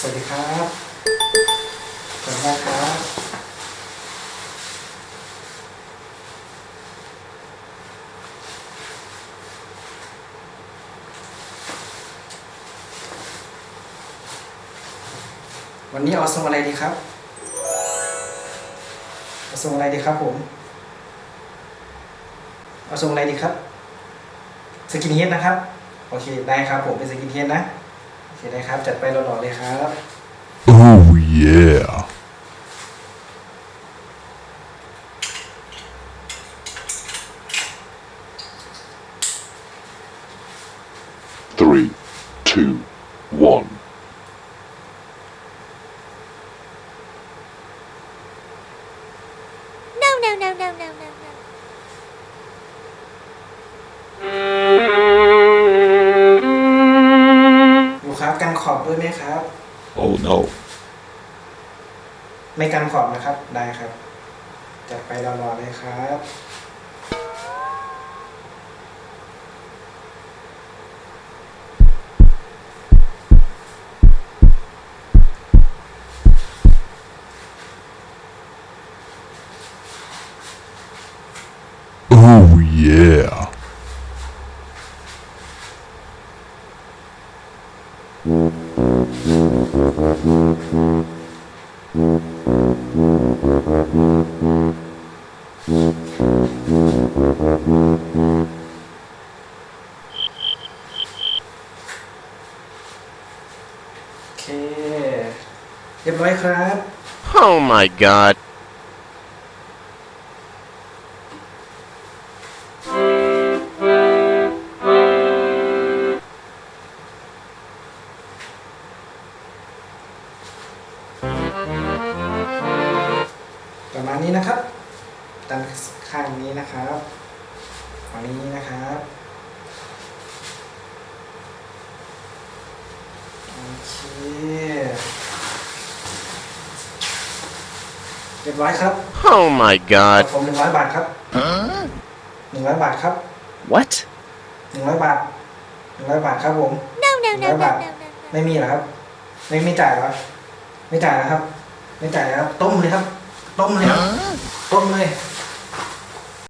สวัสดีครับขอบคุณมากครับวันนี้เอาทรงอะไรดีครับเอาทรงอะไรดีครับผม เอาทรงอะไรดีครับ สกินเฮดนะครับ โอเค ได้ครับผมเป็นสกินเฮดนะ โอเคได้ครับ จัดไปหล่อๆเลยครับ Oh yeah. Three, two, one. No, no, no, no, no, no, ด้วยไหมครับ Oh no. ไม่กันขอบนะครับ ได้ครับ จัดไปหล่อๆเลยครับ Oh yeah. เคเรียบร้อยครับ Oh my god. ประมาณนี้นะครับด้านข้างนี้นะครับฝั่งนี้นะครับ โอ เคเรียบร้อยครับ Oh my ครั god. บผมหนึ่งร้อยบาทครับหนึ่งร้อยบาทครับ What? หนึ่งร้อยบาทหนึ่งร้อยบาทครับผม No, no, no, no, Bye-bye. no, no, no. ไม่มีเหรอครับ ไม่ไม่จ่ายเหรอไม่จ่ายนะครับ ไม่จ่ายนะครับ ต้มเลยครับ ต้มเลยครับต้มเลย